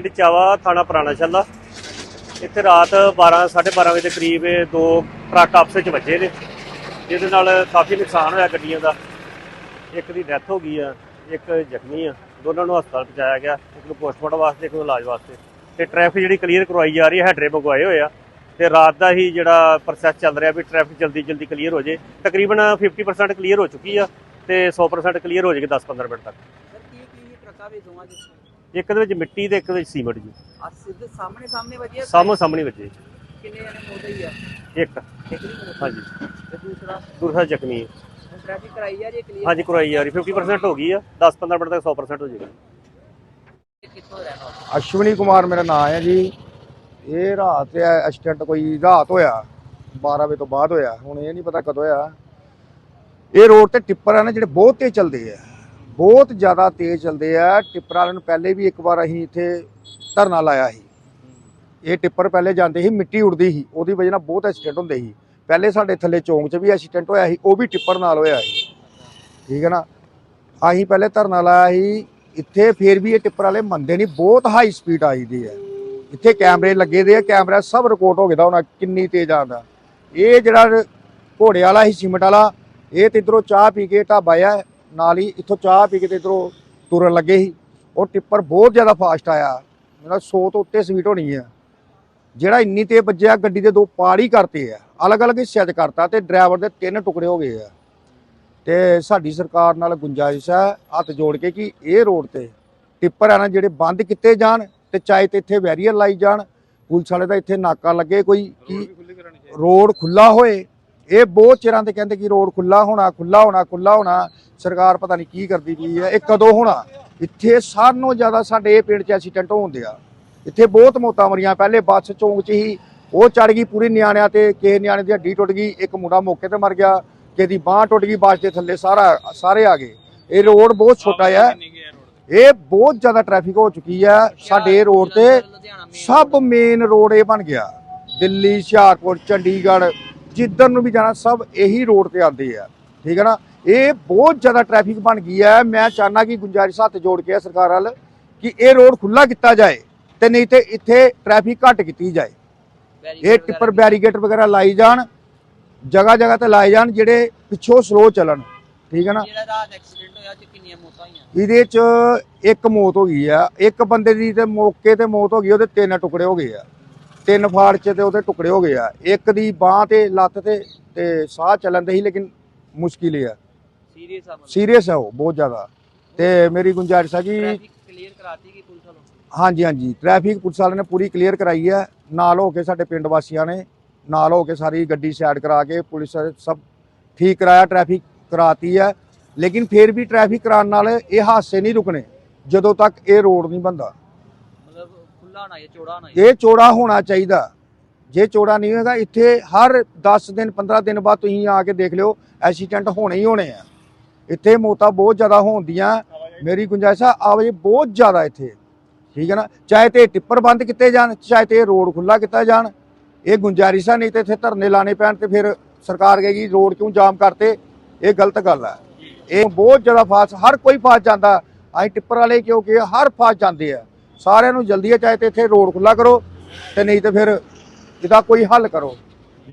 ਪਰਚਾ ਵਾ ਥਾਣਾ ਪੁਰਾਣਾ ਛੱਲਾ। ਇੱਥੇ ਰਾਤ 12 12:30 ਵਜੇ ਦੇ ਕਰੀਬ ਇਹ ਦੋ ਟਰੱਕ ਆਪਸ ਵਿੱਚ ਵੱਜੇ ਨੇ। ਜਿਹਦੇ ਨਾਲ ਕਾਫੀ ਨੁਕਸਾਨ ਹੋਇਆ ਗੱਡੀਆਂ ਦਾ। ਇੱਕ ਦੀ ਡੈਥ ਹੋ ਗਈ ਆ, ਇੱਕ ਜ਼ਖਮੀ ਆ। ਦੋਨਾਂ ਨੂੰ ਹਸਪਤਾਲ ਪਹੁੰਚਾਇਆ ਗਿਆ। ਇੱਕ ਨੂੰ ਪੋਸਟਮਾਰਟਮ ਵਾਸਤੇ, ਇੱਕ ਨੂੰ ਇਲਾਜ ਵਾਸਤੇ। ਤੇ ਟ੍ਰੈਫਿਕ ਜਿਹੜੀ ਕਲੀਅਰ ਕਰਵਾਈ ਜਾ ਰਹੀ ਹੈ ਹੈਡਰੇ ਮੰਗਵਾਏ ਹੋਏ ਆ। ਤੇ ਰਾਤ ਦਾ ਹੀ ਜਿਹੜਾ ਪ੍ਰੋਸੈਸ ਚੱਲ ਰਿਹਾ ਵੀ ਟ੍ਰੈਫਿਕ ਜਲਦੀ ਜਲਦੀ ਕਲੀਅਰ ਹੋ ਜੇ। ਤਕਰੀਬਨ 50% ਕਲੀਅਰ ਹੋ ਚੁੱਕੀ ਆ ਤੇ 100% ਕਲੀਅਰ ਹੋ ਜਾਏਗੀ 10-15 ਮਿੰਟ ਤੱਕ। ਸਰ, ਕੀ ਕੀ ਟਰੱਕਾਂ ਵਿੱਚ ਦੋਵਾਂ ਚ ਇੱਕ ਦੇ ਵਿੱਚ ਮਿੱਟੀ ਤੇ ਇੱਕ ਦੇ ਵਿੱਚ ਸੀਮੈਂਟ ਜੀ। ਆ ਸਿੱਧੇ ਸਾਹਮਣੇ ਸਾਹਮਣੇ ਵਧੀਆ ਸਾਹਮਣੇ ਸਾਹਮਣੇ ਵੱਜੇ ਕਿੰਨੇ ਜਣੇ ਮੋਦੇ ਹੀ ਆ? ਇੱਕ। ਇੱਕ ਦੀ ਮੌਤ ਹਾਂਜੀ। ਤੇ ਦੂਸਰਾ? ਦੂਸਰਾ ਜ਼ਖਮੀ ਹੈ। ਟ੍ਰੈਫਿਕ ਕਰਾਈ ਜਾ ਰਹੀ ਹੈ ਕਲੀਅਰ ਹਾਂਜੀ ਕਰਵਾਈ ਜਾ। ਰਹੀ 50% ਹੋ ਗਈ ਆ। 10-15 ਮਿੰਟ ਤੱਕ 100% ਹੋ ਜਾਏਗੀ। ਕਿੱਥੋਂ ਰਹਿਣਾ? ਅਸ਼ਵਨੀ ਕੁਮਾਰ ਮੇਰਾ ਨਾਮ ਹੈ ਜੀ। ਇਹ ਰਾਤ ਐਕਸੀਡੈਂਟ ਕੋਈ ਰਾਤ ਹੋਇਆ। 12 ਵਜੇ ਤੋਂ ਬਾਅਦ ਹੋਇਆ। ਹੁਣ ਇਹ ਨਹੀਂ ਪਤਾ ਕਦੋਂ ਹੋਇਆ। ਇਹ ਰੋਡ ਤੇ ਟਿੱਪਰ ਆ ਨਾ ਜਿਹੜੇ ਬਹੁਤ ਤੇਜ਼ ਚੱਲਦੇ ਆ। ਬਹੁਤ ਜ਼ਿਆਦਾ ਤੇਜ਼ ਚੱਲਦੇ ਆ। ਟਿੱਪਰ ਵਾਲਿਆਂ ਨੂੰ ਪਹਿਲੇ ਵੀ ਇੱਕ ਵਾਰ ਅਸੀਂ ਇੱਥੇ ਧਰਨਾ ਲਾਇਆ ਸੀ। ਇਹ ਟਿੱਪਰ ਪਹਿਲੇ ਜਾਂਦੇ ਸੀ, ਮਿੱਟੀ ਉੜਦੀ ਸੀ। ਉਹਦੀ ਵਜ੍ਹਾ ਨਾਲ ਬਹੁਤ ਐਕਸੀਡੈਂਟ ਹੁੰਦੇ ਸੀ। ਪਹਿਲੇ ਸਾਡੇ ਥੱਲੇ ਚੌਂਕ 'ਚ ਵੀ ਐਕਸੀਡੈਂਟ ਹੋਇਆ ਸੀ, ਉਹ ਵੀ ਟਿੱਪਰ ਨਾਲ ਹੋਇਆ ਸੀ। ਠੀਕ ਹੈ ਨਾ? ਅਸੀਂ ਪਹਿਲੇ ਧਰਨਾ ਲਾਇਆ ਸੀ। ਇੱਥੇ ਫੇਰ ਵੀ ਇਹ ਟਿੱਪਰ ਵਾਲੇ ਮੰਨਦੇ ਨਹੀਂ, ਬਹੁਤ ਹਾਈ ਸਪੀਡ ਆਈਦੀ ਹੈ। ਇੱਥੇ ਕੈਮਰੇ ਲੱਗੇ ਦੇ ਆ, ਕੈਮਰਾ ਸਭ ਰਿਕਾਰਡ ਹੋ ਗਿਆ ਹੁਣ ਕਿੰਨੀ ਤੇਜ਼ ਆਉਂਦਾ ਇਹ ਜਿਹੜਾ ਘੋੜੇ ਵਾਲਾ ਸੀ, ਸੀਮਟ ਵਾਲਾ, ਇਹ ਤੇ ਇਧਰੋਂ ਚਾਹ ਪੀ ਕੇ ਢਾਬਾ ਆ ਨਾਲ ਹੀ ਇੱਥੋਂ ਚਾਹ ਪੀ ਕੇ ਤੇ ਇਧਰੋਂ ਤੁਰਨ ਲੱਗੇ ਸੀ। ਉਹ ਟਿੱਪਰ ਬਹੁਤ ਜ਼ਿਆਦਾ ਫਾਸਟ ਆਇਆ। ਮੇਰਾ 100 ਤੋਂ ਉੱਤੇ ਸਪੀਡ ਹੋਣੀ ਆ। ਜਿਹੜਾ ਇੰਨੀ ਤੇ ਵੱਜਿਆ ਗੱਡੀ ਦੇ ਦੋ ਪਾੜ ਹੀ ਕਰਤੇ ਆ। ਅਲੱਗ-ਅਲੱਗ ਹਿੱਸਿਆਂ 'ਚ ਕਰਤਾ ਤੇ ਡਰਾਈਵਰ ਦੇ ਤਿੰਨ ਟੁਕੜੇ ਹੋ ਗਏ ਆ। ਤੇ ਸਾਡੀ ਸਰਕਾਰ ਨਾਲ ਗੁੰਜਾਇਸ਼ ਹੈ ਹੱਥ ਜੋੜ ਕੇ ਕਿ ਇਹ ਰੋਡ ਤੇ ਟਿੱਪਰ ਆ ਨਾ ਜਿਹੜੇ ਬੰਦ ਕੀਤੇ ਜਾਣ ਤੇ ਚਾਹੇ ਤੇ ਇੱਥੇ ਬੈਰੀਅਰ ਲਾਈ ਜਾਣ ਪੁਲਿਸ ਵਾਲੇ ਦਾ ਇੱਥੇ ਨਾਕਾ ਲੱਗੇ ਕੋਈ ਕਿ ਰੋਡ ਖੁੱਲਾ ਹੋਏ। ਇਹ ਬਹੁਤ ਚਿਰਾਂ ਤੇ ਕਹਿੰਦੇ ਕਿ ਰੋਡ ਖੁੱਲਾ ਹੋਣਾ ਖੁੱਲਾ ਹੋਣਾ ਖੁੱਲਾ ਹੋਣਾ। ਸਰਕਾਰ ਪਤਾ ਨਹੀਂ ਕੀ ਕਰਦੀ ਪਈ ਹੈ ਇਹ ਕਦੋਂ ਹੋਣਾ? ਇੱਥੇ ਸਾਰਿਆਂ ਨਾਲੋਂ ਜ਼ਿਆਦਾ ਸਾਡੇ ਇਹ ਪਿੰਡ 'ਚ ਐਕਸੀਡੈਂਟ ਹੁੰਦੇ ਆ ਇੱਥੇ ਬਹੁਤ ਮੌਤਾਂ ਮਰੀਆਂ ਪਹਿਲੇ ਬੱਸ ਚੌਂਕ 'ਚ ਹੀ ਉਹ ਚੜ ਗਈ ਪੂਰੀ ਨਿਆਣਿਆਂ ਤੇ ਕਿਸੇ ਨਿਆਣੇ ਦੀ ਹੱਡੀ ਟੁੱਟ ਗਈ ਇੱਕ ਮੁੰਡਾ ਮੌਕੇ ਤੇ ਮਰ ਗਿਆ ਕਿਸੇ ਦੀ ਬਾਹ ਟੁੱਟ ਗਈ ਬੱਸ ਦੇ ਥੱਲੇ ਸਾਰਾ ਸਾਰੇ ਆ ਗਏ। ਇਹ ਰੋਡ ਬਹੁਤ ਛੋਟਾ ਹੈ ਇਹ ਬਹੁਤ ਜ਼ਿਆਦਾ ਟ੍ਰੈਫਿਕ ਹੋ ਚੁੱਕੀ ਹੈ ਸਾਡੇ ਰੋਡ ਤੇ ਸਭ ਮੇਨ ਰੋਡ ਇਹ ਬਣ ਗਿਆ। ਦਿੱਲੀ ਹੁਸ਼ਿਆਰਪੁਰ ਚੰਡੀਗੜ੍ਹ ਜਿੱਧਰ ਨੂੰ ਵੀ ਜਾਣਾ ਸਭ ਇਹੀ ਰੋਡ ਤੇ ਆਉਂਦੇ ਆ। ਠੀਕ ਹੈ ਨਾ? ਇਹ ਬਹੁਤ ਜ਼ਿਆਦਾ ਟ੍ਰੈਫਿਕ ਬਣ ਗਈ ਹੈ। ਮੈਂ ਚਾਹਨਾ ਕਿ ਗੁੰਜਾਇਸ਼ ਹੱਥ ਜੋੜ ਕੇ ਹੈ ਸਰਕਾਰ ਵੱਲ ਕਿ ਇਹ ਰੋਡ ਖੁੱਲਾ ਕੀਤਾ ਜਾਏ ਤੇ ਨਹੀਂ ਤੇ ਇੱਥੇ ਟ੍ਰੈਫਿਕ ਘੱਟ ਕੀਤੀ ਜਾਏ। ਇਹ ਟਿੱਪਰ ਵਗੈਰਾ ਬੈਰੀਗੇਟ ਵਗੈਰਾ ਲਾਈ ਜਾਣ ਜਗ੍ਹਾ ਜਗ੍ਹਾ ਤੇ ਲਾਏ ਜਾਣ ਜਿਹੜੇ ਪਿੱਛੋਂ ਸਲੋ ਚੱਲਣ। ਠੀਕ ਹੈ ਨਾ? ਜਿਹੜਾ ਰਾਤ ਐਕਸੀਡੈਂਟ ਹੋਇਆ ਚ ਕਿੰਨੀਆਂ ਮੌਤਾਂ ਹੋਈਆਂ? ਇਹਦੇ ਚ ਇੱਕ ਮੌਤ ਹੋ ਗਈ ਆ। ਇੱਕ ਬੰਦੇ ਦੀ ਤੇ ਮੌਕੇ ਤੇ ਮੌਤ ਹੋ ਗਈ ਉਹਦੇ ਤਿੰਨ ਟੁਕੜੇ ਹੋ ਗਏ ਆ। ਤਿੰਨ ਫਾੜ ਚ ਤੇ ਉਹਦੇ ਟੁਕੜੇ ਹੋ ਗਏ ਆ। ਇੱਕ ਦੀ ਬਾਹ ਤੇ ਲੱਤ ਤੇ ਤੇ ਸਾਹ ਚੱਲਣ ਦੇ ਸੀ ਲੇਕਿਨ ਮੁਸ਼ਕਿਲ ਹੀ ਆ। ਸੀਰੀਅਸ ਆ ਮਤਲਬ ਸੀਰੀਅਸ ਆ ਉਹ ਬਹੁਤ ਜ਼ਿਆਦਾ। ਤੇ ਮੇਰੀ ਗੁੰਜਾਇਸ਼ ਆ ਕਿ ਟ੍ਰੈਫਿਕ ਕਲੀਅਰ ਕਰਾਤੀ ਗਈ ਪੁਲਿਸ ਵੱਲੋਂ? ਹਾਂਜੀ ਹਾਂਜੀ। ਟ੍ਰੈਫਿਕ ਪੁਲਿਸ ਵਾਲਿਆਂ ਨੇ ਪੂਰੀ ਕਲੀਅਰ ਕਰਾਈ ਹੈ ਨਾਲ ਹੋ ਕੇ ਸਾਡੇ ਪਿੰਡ ਵਾਸੀਆਂ ਨੇ ਨਾਲ ਹੋ ਕੇ ਸਾਰੀ ਗੱਡੀ ਸਾਈਡ ਕਰਾ ਕੇ ਪੁਲਿਸ ਵਾਲੇ ਸਭ ਠੀਕ ਕਰਾਇਆ ਟ੍ਰੈਫਿਕ ਕਰਾਤੀ ਹੈ ਲੇਕਿਨ ਫਿਰ ਵੀ ਟ੍ਰੈਫਿਕ ਕਰਾਉਣ ਨਾਲ ਇਹ ਹਾਦਸੇ ਨਹੀਂ ਰੁਕਣੇ ਜਦੋਂ ਤੱਕ ਇਹ ਰੋਡ ਨਹੀਂ ਬੰਦਾ ਮਤਲਬ ਖੁੱਲਾ ਹੋਣਾ ਇਹ ਚੌੜਾ ਹੋਣਾ ਇਹ ਇਹ ਚੌੜਾ ਹੋਣਾ ਚਾਹੀਦਾ। ਜੇ ਚੌੜਾ ਨਹੀਂ ਹੋਏਗਾ ਇੱਥੇ ਹਰ 10 ਦਿਨ 15 ਦਿਨ ਬਾਅਦ ਤੁਸੀਂ ਆ ਕੇ ਦੇਖ ਲਿਓ ਐਕਸੀਡੈਂਟ ਹੋਣੇ ਹੀ ਹੋਣੇ ਆ। ਇੱਥੇ ਮੌਤਾਂ ਬਹੁਤ ਜ਼ਿਆਦਾ ਹੋਣਦੀਆਂ ਮੇਰੀ ਗੁੰਜਾਇਸ਼ ਆ, ਆਵਾਜਾਈ ਬਹੁਤ ਜ਼ਿਆਦਾ ਇੱਥੇ। ਠੀਕ ਹੈ ਨਾ? ਚਾਹੇ ਤੇ ਟਿੱਪਰ ਬੰਦ ਕੀਤੇ ਜਾਣ, ਚਾਹੇ ਤੇ ਰੋਡ ਖੁੱਲਾ ਕੀਤਾ ਜਾਣ। ਇਹ ਗੁੰਜਾਇਸ਼ ਆ, ਨਹੀਂ ਤੇ ਇੱਥੇ ਧਰਨੇ ਲਾਣੇ ਪੈਣ ਤੇ ਫਿਰ ਸਰਕਾਰ ਕਹੇਗੀ, ਰੋਡ ਕਿਉਂ ਜਾਮ ਕਰਤੇ? ਇਹ ਗਲਤ ਗੱਲ ਹੈ ਇਹ ਬਹੁਤ ਜ਼ਿਆਦਾ ਫਾਸ, ਹਰ ਕੋਈ ਫਾਸ ਜਾਂਦਾ। ਅਸੀਂ ਟਿੱਪਰ ਵਾਲੇ ਕਿਉਂਕਿ ਹਰ ਫਾਸ ਜਾਂਦੇ ਆ। ਸਾਰਿਆਂ ਨੂੰ ਜਲਦੀ ਹੈ ਚਾਹੇ ਤੇ ਇੱਥੇ ਰੋਡ ਖੁੱਲਾ ਕਰੋ ਤੇ ਨਹੀਂ ਤੇ ਫਿਰ ਇਹਦਾ ਕੋਈ ਹੱਲ ਕਰੋ।